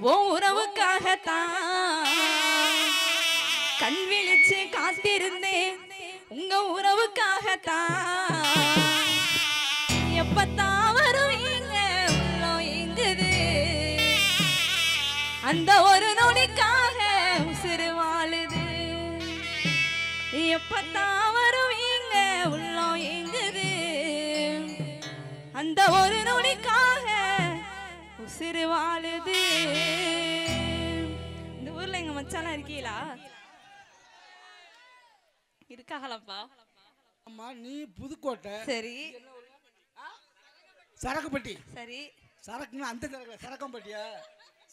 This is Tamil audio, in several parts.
ஓ உறவுக்காகத்தான். கண் விழிச்சு காத்திருந்தேன். உங்க உறவுக்காகத்தான். எப்பத்தான் வருவீங்க உள்ளம் எங்குது அந்த ஒரு நொடிக்காக உசிறு வாழுது. எப்பத்தான் வருவீங்க உள்ளம் எங்குது அந்த ஒரு நொடிக்காக உசிறு வாழ மச்சாலாம் இருக்கீங்களா இருக்காங்களப்பா அம்மா நீ புதுக்கோட்டை சரி. சரக்குப்பட்டி. சரி. சரக்குன்னு அந்த சரக்கு சரக்கம்பட்டியா?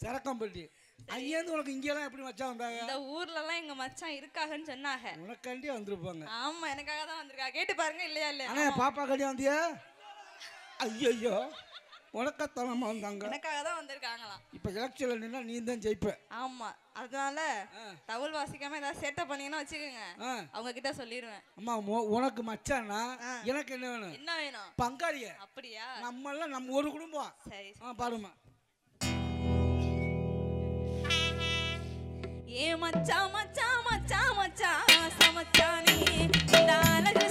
சரக்கம்பட்டி. அங்கேருந்து உனக்கு இங்கெல்லாம் எப்படி மச்சான் வந்தாங்க? இந்த ஊர்ல எல்லாம் எங்க மச்சான் இருக்காங்கன்னு சொன்னாங்க. உனக்காண்டியே வந்திருப்பாங்க. ஆமா எனக்காக தான் வந்திருக்கா. கேட்டு பாருங்க இல்லையா இல்லையா? பாப்பா கண்டியா வந்தியா? ஐயோ உனக்கத்தனமா வந்தாங்க. எனக்காக தான் வந்திருக்காங்களாம். இப்போ எலெக்ஷனில் நின்னா நீ தான் ஜெயிப்ப. ஆமா. அதனால தவுள் வாசிக்காம ஏதாவது சேட்டை பண்ணீங்கன்னா வச்சுக்கோங்க. அவங்க கிட்ட சொல்லிடுவேன் அம்மா உனக்கு மச்சான்னா எனக்கு என்ன வேணும்? என்ன வேணும்? பங்காளிய. அப்படியா? நம்மெல்லாம் நம்ம ஒரு குடும்பம். சரி ஆ பாருமா ஏ மச்சான் மச்சான் மச்சான் மச்சான் சமச்சானே இந்த அழகு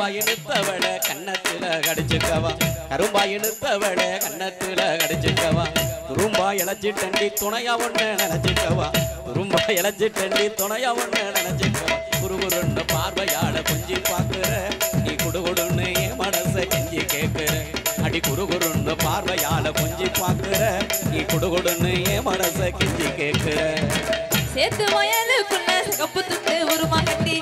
கரும்பா இழுத்தவள கண்ணத்துல கடிச்சுக்கவா. கரும்பா இழுத்தவள கண்ணத்துல கடிச்சுக்கவா. துரும்பா தண்டி துணையா ஒண்ணு நினைச்சுக்கவா. துரும்பா தண்டி துணையா ஒண்ணு நினைச்சுக்கவா. குறுகுறுன்னு பார்வையால கொஞ்சி பாக்குற நீ குடுகுடுன்னு என் மனசை கெஞ்சி கேட்குற அடி குறுகுறுன்னு பார்வையால கொஞ்சி பாக்குற நீ குடுகுடுன்னு என் மனசை கெஞ்சி கேட்குற சேர்த்து வயலுக்குள்ள கப்பு துண்டு உருமா கட்டி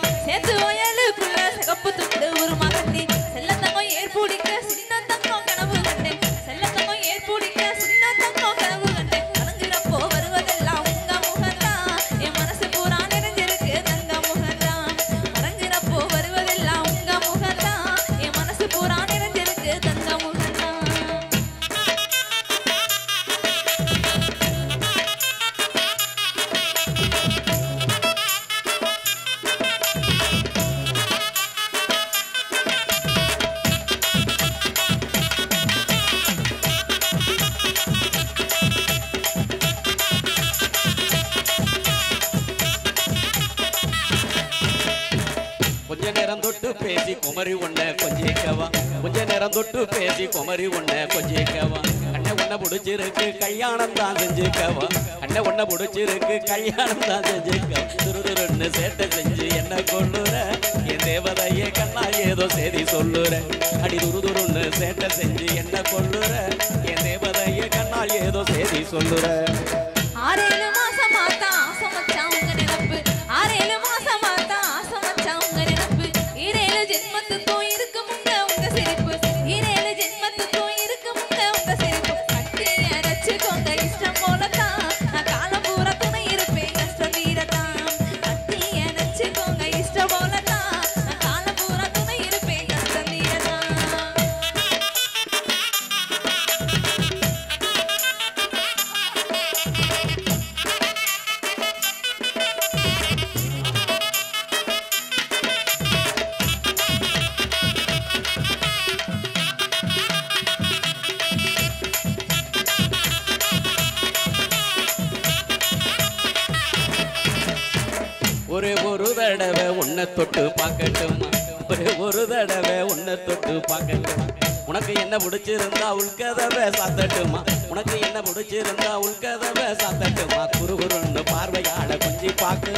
பேசி குமரி உன்னை கொஞ்சிக்கவா. கொஞ்ச நேரம் தொட்டு பேசி குமரி உன்னை கொஞ்சிக்கவா. அண்ணன் உன்னை பிடிச்சிருக்கு கல்யாணம் தான் செஞ்சுக்கவா. அண்ணன் உன்னை பிடிச்சிருக்கு கல்யாணம் தான் செஞ்சுக்கவா. துருதுருன்னு சேட்டை செஞ்சு என்ன கொள்ளுற என் தேவதையே கண்ணா ஏதோ செய்தி சொல்லுற. அடி துருதுருன்னு சேட்டை செஞ்சு என்ன கொள்ளுற என் தேவதையே கண்ணா ஏதோ செய்தி சொல்லுற. ஒரே ஒரு தடவை உன்னை தொட்டு பார்க்கட்டுமா. ஒரே ஒரு தடவை உன்னை தொட்டு பார்க்கட்டுமா. உனக்கு என்ன பிடிச்சிருந்தா உள்கதவை சாத்தட்டுமா? உனக்கு என்ன பிடிச்சிருந்தா உள்கதவை சாத்தட்டுமா? குறுகுறுன்னு பார்வையால கொஞ்சி பார்க்க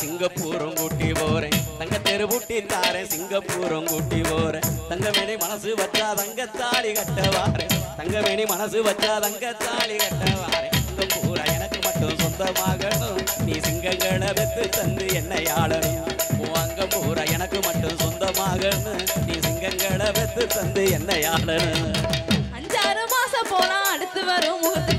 சிங்கப்பூரும் கூட்டி போறேன். தங்க தெரு பூட்டி தாரேன் சிங்கப்பூரும் கூட்டி போறேன். தங்கமேனி மனசு வச்சா தங்க தாலி கட்ட தங்கமேனி மனசு வச்சா தங்க தாலி கட்ட எனக்கு மட்டும் சொந்தமாகணும். நீ சிங்கங்களை வெத்து தந்து என்னை ஆளணும். அங்க பூரா எனக்கு மட்டும் சொந்தமாகணும். நீ சிங்கங்களை வெத்து தந்து என்னை ஆளணும். அஞ்சாறு மாசம் போனா அடுத்து வரும் முகத்து